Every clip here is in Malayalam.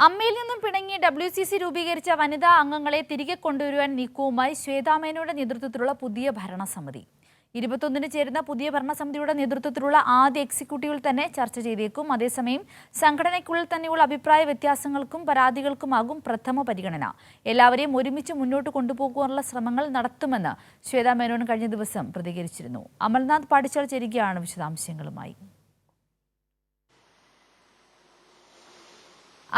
അമ്മയിൽ നിന്നും പിണങ്ങി ഡബ്ല്യു സി സി രൂപീകരിച്ച വനിതാ അംഗങ്ങളെ തിരികെ കൊണ്ടുവരുവാൻ നീക്കവുമായി ശ്വേതാമേനയുടെ നേതൃത്വത്തിലുള്ള പുതിയ ഭരണസമിതി. ഇരുപത്തൊന്നിന് ചേരുന്ന പുതിയ ഭരണസമിതിയുടെ നേതൃത്വത്തിലുള്ള ആദ്യ എക്സിക്യൂട്ടീവിൽ തന്നെ ചർച്ച ചെയ്തേക്കും. അതേസമയം സംഘടനയ്ക്കുള്ളിൽ തന്നെയുള്ള അഭിപ്രായ വ്യത്യാസങ്ങൾക്കും പരാതികൾക്കുമാകും പ്രഥമ പരിഗണന. എല്ലാവരെയും ഒരുമിച്ച് മുന്നോട്ട് കൊണ്ടുപോകാനുള്ള ശ്രമങ്ങൾ നടത്തുമെന്ന് ശ്വേതാ മേനോൻ കഴിഞ്ഞ ദിവസം പ്രതികരിച്ചിരുന്നു. അമൽനാഥ് പാടിച്ചാൽ ചേരുകയാണ് വിശദാംശങ്ങളുമായി.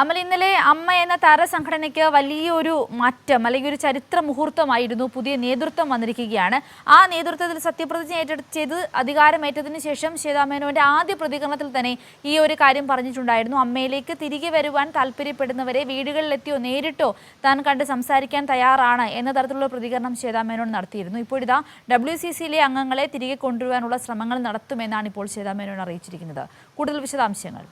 അമൽ ഇന്നലെ അമ്മ എന്ന താരസംഘടനയ്ക്ക് വലിയൊരു മാറ്റം അല്ലെങ്കിൽ ഒരു ചരിത്ര മുഹൂർത്തമായിരുന്നു പുതിയ നേതൃത്വം വന്നിരിക്കുകയാണ്. ആ നേതൃത്വത്തിൽ സത്യപ്രതിജ്ഞ ഏറ്റെടുത്ത് അധികാരമേറ്റതിനു ശേഷം ശ്വേതാമേനോന്റെ ആദ്യ പ്രതികരണത്തിൽ തന്നെ ഈ ഒരു കാര്യം പറഞ്ഞിട്ടുണ്ടായിരുന്നു. അമ്മയിലേക്ക് തിരികെ വരുവാൻ താല്പര്യപ്പെടുന്നവരെ വീടുകളിലെത്തിയോ നേരിട്ടോ താൻ കണ്ട് സംസാരിക്കാൻ തയ്യാറാണ് എന്ന തരത്തിലുള്ള പ്രതികരണം ശ്വേതാമേനോൻ നടത്തിയിരുന്നു. ഇപ്പോഴിതാ ഡബ്ല്യു സി സിയിലെ അംഗങ്ങളെ തിരികെ കൊണ്ടുവരാനുള്ള ശ്രമങ്ങൾ നടത്തുമെന്നാണ് ഇപ്പോൾ ശ്വേതാമേനോൻ അറിയിച്ചിരിക്കുന്നത്. കൂടുതൽ വിശദാംശങ്ങൾ.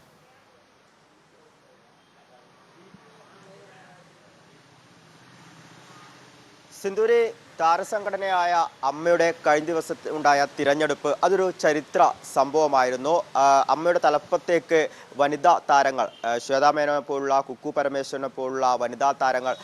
സിന്ദൂരി താരസംഘടനയായ അമ്മയുടെ കഴിഞ്ഞ ദിവസത്തെ ഉണ്ടായ തിരഞ്ഞെടുപ്പ് അതൊരു ചരിത്ര സംഭവമായിരുന്നു. അമ്മയുടെ തലപ്പത്തേക്ക് വനിതാ താരങ്ങൾ ശ്വേതാമേനോനെ ശ്വേതാ മേനോനെ പോലുള്ള കുക്കു പരമേശ്വരനെ പോലുള്ള വനിതാ താരങ്ങൾ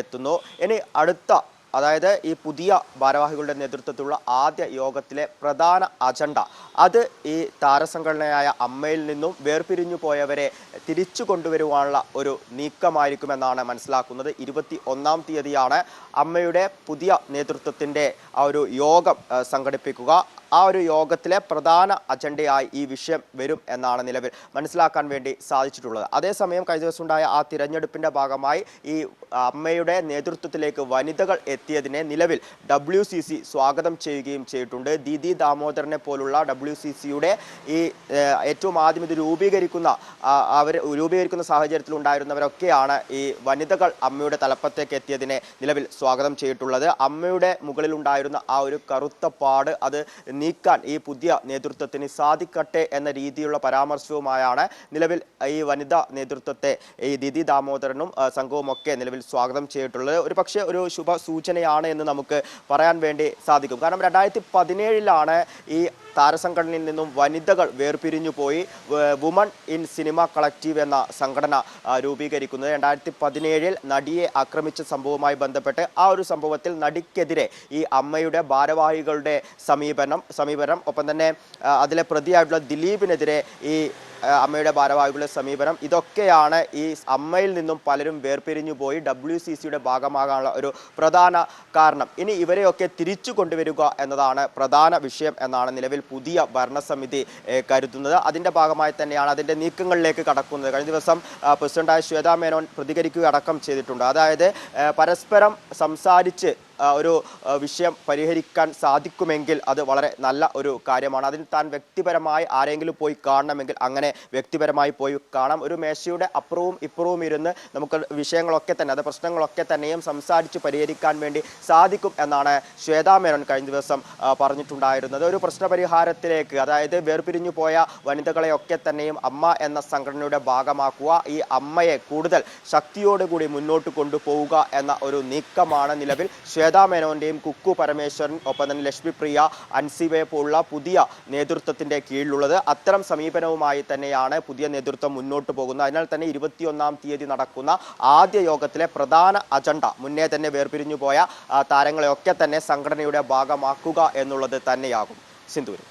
എത്തുന്നു. ഇനി അടുത്ത അതായത് ഈ പുതിയ ഭാരവാഹികളുടെ നേതൃത്വത്തിലുള്ള ആദ്യ യോഗത്തിലെ പ്രധാന അജണ്ട. അത് ഈ താരസംഘടനയായ അമ്മയിൽ നിന്നും വേർപിരിഞ്ഞു പോയവരെ തിരിച്ചു കൊണ്ടുവരുവാനുള്ള ഒരു നീക്കമായിരിക്കുമെന്നാണ് മനസ്സിലാക്കുന്നത്. ഇരുപത്തി ഒന്നാം തീയതിയാണ് അമ്മയുടെ പുതിയ നേതൃത്വത്തിന്റെ ആ ഒരു യോഗം സംഘടിപ്പിക്കുക. ആ ഒരു യോഗത്തിലെ പ്രധാന അജണ്ടയായി ഈ വിഷയം വരും എന്നാണ് നിലവിൽ മനസ്സിലാക്കാൻ വേണ്ടി സാധിച്ചിട്ടുള്ളത്. അതേസമയം കഴിഞ്ഞ ദിവസം ഉണ്ടായ ആ തിരഞ്ഞെടുപ്പിന്റെ ഭാഗമായി ഈ അമ്മയുടെ നേതൃത്വത്തിലേക്ക് വനിതകൾ എത്തിയതിനെ നിലവിൽ ഡബ്ല്യു സി സി സ്വാഗതം ചെയ്യുകയും ചെയ്തിട്ടുണ്ട്. ദീദി ദാമോദരനെ പോലുള്ള ഡബ്ല്യു സി സിയുടെ ഈ ഏറ്റവും ആദ്യം ഇത് രൂപീകരിക്കുന്ന അവർ രൂപീകരിക്കുന്ന സാഹചര്യത്തിൽ ഉണ്ടായിരുന്നവരൊക്കെയാണ് ഈ വനിതകൾ അമ്മയുടെ തലപ്പത്തേക്ക് എത്തിയതിനെ നിലവിൽ സ്വാഗതം ചെയ്തിട്ടുള്ളത്. അമ്മയുടെ മുകളിൽ ഉണ്ടായിരുന്ന ആ ഒരു കറുത്ത പാട് അത് നീക്കാൻ ഈ പുതിയ നേതൃത്വത്തിന് സാധിക്കട്ടെ എന്ന രീതിയിലുള്ള പരാമർശവുമായാണ് നിലവിൽ ഈ വനിതാ നേതൃത്വത്തെ ഈ ദിതി ദാമോദരനും സംഘവും ഒക്കെ നിലവിൽ സ്വാഗതം ചെയ്തിട്ടുള്ളത്. ഒരു ഒരു ശുഭ സൂചനയാണ് എന്ന് നമുക്ക് പറയാൻ വേണ്ടി സാധിക്കും. കാരണം രണ്ടായിരത്തി പതിനേഴിലാണ് ഈ താരസംഘടനയിൽ നിന്നും വനിതകൾ വേർപിരിഞ്ഞു പോയി. വുമൺ ഇൻ സിനിമ കളക്റ്റീവ് എന്ന സംഘടന രൂപീകരിക്കുന്നത്. രണ്ടായിരത്തി പതിനേഴിൽ നടിയെ ആക്രമിച്ച സംഭവവുമായി ബന്ധപ്പെട്ട് ആ ഒരു സംഭവത്തിൽ നടിക്കെതിരെ ഈ അമ്മയുടെ ഭാരവാഹികളുടെ സമീപനം സമീപനം. ഒപ്പം തന്നെ അതിലെ പ്രതിയായിട്ടുള്ള ദിലീപിനെതിരെ ഈ അമ്മയുടെ ഭാരവാഹികളുടെ സമീപനം. ഇതൊക്കെയാണ് ഈ അമ്മയിൽ നിന്നും പലരും വേർപിരിഞ്ഞു പോയി ഡബ്ല്യു സി സിയുടെ ഭാഗമാകാനുള്ള ഒരു പ്രധാന കാരണം. ഇനി ഇവരെയൊക്കെ തിരിച്ചു കൊണ്ടുവരിക എന്നതാണ് പ്രധാന വിഷയം എന്നാണ് നിലവിൽ പുതിയ ഭരണസമിതി കരുതുന്നത്. അതിന്റെ ഭാഗമായി തന്നെയാണ് അതിന്റെ നീക്കങ്ങളിലേക്ക് കടക്കുന്നത്. കഴിഞ്ഞ ദിവസം പ്രസിഡന്റായ ശ്വേതാ മേനോൻ പ്രതികരിക്കുക അടക്കം ചെയ്തിട്ടുണ്ട്. അതായത് പരസ്പരം സംസാരിച്ച് ഒരു വിഷയം പരിഹരിക്കാൻ സാധിക്കുമെങ്കിൽ അത് വളരെ നല്ല ഒരു കാര്യമാണ്. അതിന് താൻ വ്യക്തിപരമായി ആരെങ്കിലും പോയി കാണണമെങ്കിൽ അങ്ങനെ വ്യക്തിപരമായി പോയി കാണാം. ഒരു മേശയുടെ അപ്പുറവും ഇപ്പുറവും ഇരുന്ന് നമുക്ക് വിഷയങ്ങളൊക്കെ തന്നെ അത് പ്രശ്നങ്ങളൊക്കെ തന്നെയും സംസാരിച്ച് പരിഹരിക്കാൻ വേണ്ടി സാധിക്കും എന്നാണ് ശ്വേതാ മേനോൻ കഴിഞ്ഞ ദിവസം പറഞ്ഞിട്ടുണ്ടായിരുന്നത്. ഒരു പ്രശ്നപരിഹാരത്തിലേക്ക് അതായത് വേർപിരിഞ്ഞു പോയ വനിതകളെയൊക്കെ തന്നെയും അമ്മ എന്ന സംഘടനയുടെ ഭാഗമാക്കുക ഈ അമ്മയെ കൂടുതൽ ശക്തിയോടുകൂടി മുന്നോട്ട് കൊണ്ടുപോവുക എന്ന ഒരു നീക്കമാണ് നിലവിൽ ശ്വേതാ മേനോന്റെയും കുക്കു പരമേശ്വരൻ ഒപ്പം തന്നെ ലക്ഷ്മിപ്രിയ അൻസിബയെ പോലുള്ള പുതിയ നേതൃത്വത്തിന്റെ കീഴിലുള്ളത്. അത്തരം സമീപനവുമായി തന്നെയാണ് പുതിയ നേതൃത്വം മുന്നോട്ട് പോകുന്നത്. അതിനാൽ തന്നെ ഇരുപത്തിയൊന്നാം തീയതി നടക്കുന്ന ആദ്യ യോഗത്തിലെ പ്രധാന അജണ്ട മുന്നേ തന്നെ വേർപിരിഞ്ഞു പോയ താരങ്ങളെയൊക്കെ തന്നെ സംഘടനയുടെ ഭാഗമാക്കുക എന്നുള്ളത് തന്നെയാകും. സിന്ധൂരി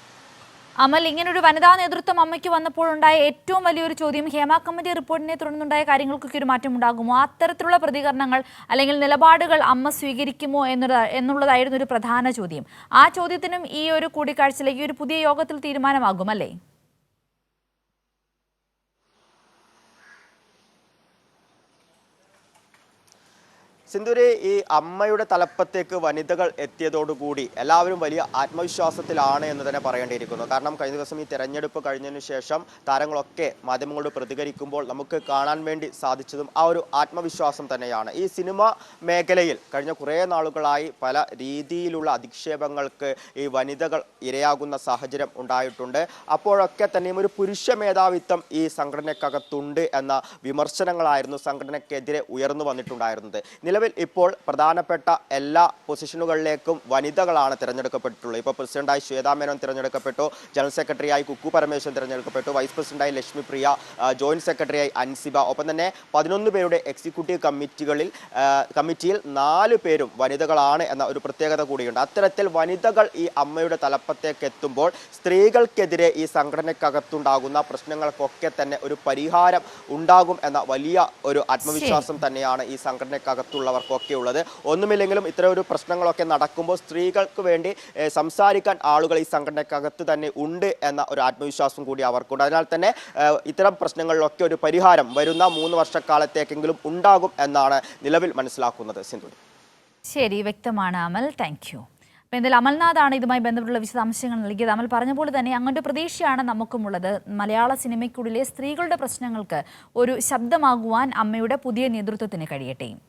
അമൽ ഇങ്ങനൊരു വനിതാ നേതൃത്വം അമ്മയ്ക്ക് വന്നപ്പോഴുണ്ടായ ഏറ്റവും വലിയൊരു ചോദ്യം ഹേമ കമ്മിറ്റി റിപ്പോർട്ടിനെ തുടർന്നുണ്ടായ കാര്യങ്ങൾക്കൊക്കെ ഒരു മാറ്റം ഉണ്ടാകുമോ? അത്തരത്തിലുള്ള പ്രതികരണങ്ങൾ അല്ലെങ്കിൽ നിലപാടുകൾ അമ്മ സ്വീകരിക്കുമോ എന്നുള്ളതായിരുന്നു ഒരു പ്രധാന ചോദ്യം. ആ ചോദ്യത്തിനും ഈ ഒരു കൂടിക്കാഴ്ചയിലേക്ക് ഒരു പുതിയ യോഗത്തിൽ തീരുമാനമാകും അല്ലേ? സിന്ധുരി ഈ അമ്മയുടെ തലപ്പത്തേക്ക് വനിതകൾ എത്തിയതോടുകൂടി എല്ലാവരും വലിയ ആത്മവിശ്വാസത്തിലാണ് എന്ന് തന്നെ പറയേണ്ടിയിരിക്കുന്നു. കാരണം കഴിഞ്ഞ ദിവസം ഈ തെരഞ്ഞെടുപ്പ് കഴിഞ്ഞതിന് ശേഷം താരങ്ങളൊക്കെ മാധ്യമങ്ങളോട് പ്രതികരിക്കുമ്പോൾ നമുക്ക് കാണാൻ വേണ്ടി സാധിച്ചതും ആ ഒരു ആത്മവിശ്വാസം തന്നെയാണ്. ഈ സിനിമ മേഖലയിൽ കഴിഞ്ഞ കുറേ നാളുകളായി പല രീതിയിലുള്ള അധിക്ഷേപങ്ങൾക്ക് ഈ വനിതകൾ ഇരയാകുന്ന സാഹചര്യം ഉണ്ടായിട്ടുണ്ട്. അപ്പോഴൊക്കെ തന്നെയും ഒരു പുരുഷ മേധാവിത്വം ഈ സംഘടനക്കകത്തുണ്ട് എന്ന വിമർശനങ്ങളായിരുന്നു സംഘടനയ്ക്കെതിരെ ഉയർന്നു വന്നിട്ടുണ്ടായിരുന്നത്. നിലവിൽ നിലവിൽ ഇപ്പോൾ പ്രധാനപ്പെട്ട എല്ലാ പൊസിഷനുകളിലേക്കും വനിതകളാണ് തിരഞ്ഞെടുക്കപ്പെട്ടിട്ടുള്ളത്. ഇപ്പോൾ പ്രസിഡന്റായി ശ്വേതാ മേനോൻ തിരഞ്ഞെടുക്കപ്പെട്ടു ജനറൽ സെക്രട്ടറിയായി കുക്കു പരമേശ്വരൻ തിരഞ്ഞെടുക്കപ്പെട്ടു വൈസ് പ്രസിഡന്റായി ലക്ഷ്മിപ്രിയ ജോയിന്റ് സെക്രട്ടറിയായി അൻസിബ. ഒപ്പം തന്നെ പതിനൊന്ന് പേരുടെ എക്സിക്യൂട്ടീവ് കമ്മിറ്റികളിൽ കമ്മിറ്റിയിൽ നാല് പേരും വനിതകളാണ് എന്ന ഒരു പ്രത്യേകത കൂടിയുണ്ട്. അത്തരത്തിൽ വനിതകൾ ഈ അമ്മയുടെ തലപ്പത്തേക്ക് എത്തുമ്പോൾ സ്ത്രീകൾക്കെതിരെ ഈ സംഘടനയ്ക്കകത്തുണ്ടാകുന്ന പ്രശ്നങ്ങൾക്കൊക്കെ തന്നെ ഒരു പരിഹാരം ഉണ്ടാകും എന്ന വലിയ ഒരു ആത്മവിശ്വാസം തന്നെയാണ് ഈ സംഘടനയ്ക്കകത്തുള്ളവർക്കൊക്കെ ഉള്ളത് ഒന്നുമില്ലെങ്കിലും ഇത്തരം ഒരു പ്രശ്നങ്ങളൊക്കെ നടക്കുമ്പോൾ സ്ത്രീകൾക്ക് വേണ്ടി സംസാരിക്കാൻ ആളുകൾ ഈ സംഘടനക്കകത്ത് തന്നെ ഉണ്ട് എന്ന ഒരു ആത്മവിശ്വാസം കൂടി അവർക്കുണ്ട്. അതിനാൽ തന്നെ ഇത്തരം പ്രശ്നങ്ങളിലൊക്കെ ഒരു പരിഹാരം വരുന്ന മൂന്ന് വർഷക്കാലത്തേക്കെങ്കിലും ഉണ്ടാകും എന്നാണ് നിലവിൽ മനസ്സിലാക്കുന്നത്. സിന്ധു. ശരി വ്യക്തമാണ് അമൽ. താങ്ക് യു അപ്പോൾ എന്തായാലും അമൽനാഥാണ് ഇതുമായി ബന്ധപ്പെട്ടുള്ള വിശദാംശങ്ങൾ നൽകിയത്. അമൽ പറഞ്ഞ പോലെ തന്നെ അങ്ങോട്ട് പ്രതീക്ഷയാണ് നമുക്കുമുള്ളത്. മലയാള സിനിമയ്ക്കുള്ളിലെ സ്ത്രീകളുടെ പ്രശ്നങ്ങൾക്ക് ഒരു ശബ്ദമാകുവാൻ അമ്മയുടെ പുതിയ നേതൃത്വത്തിന് കഴിയട്ടെ.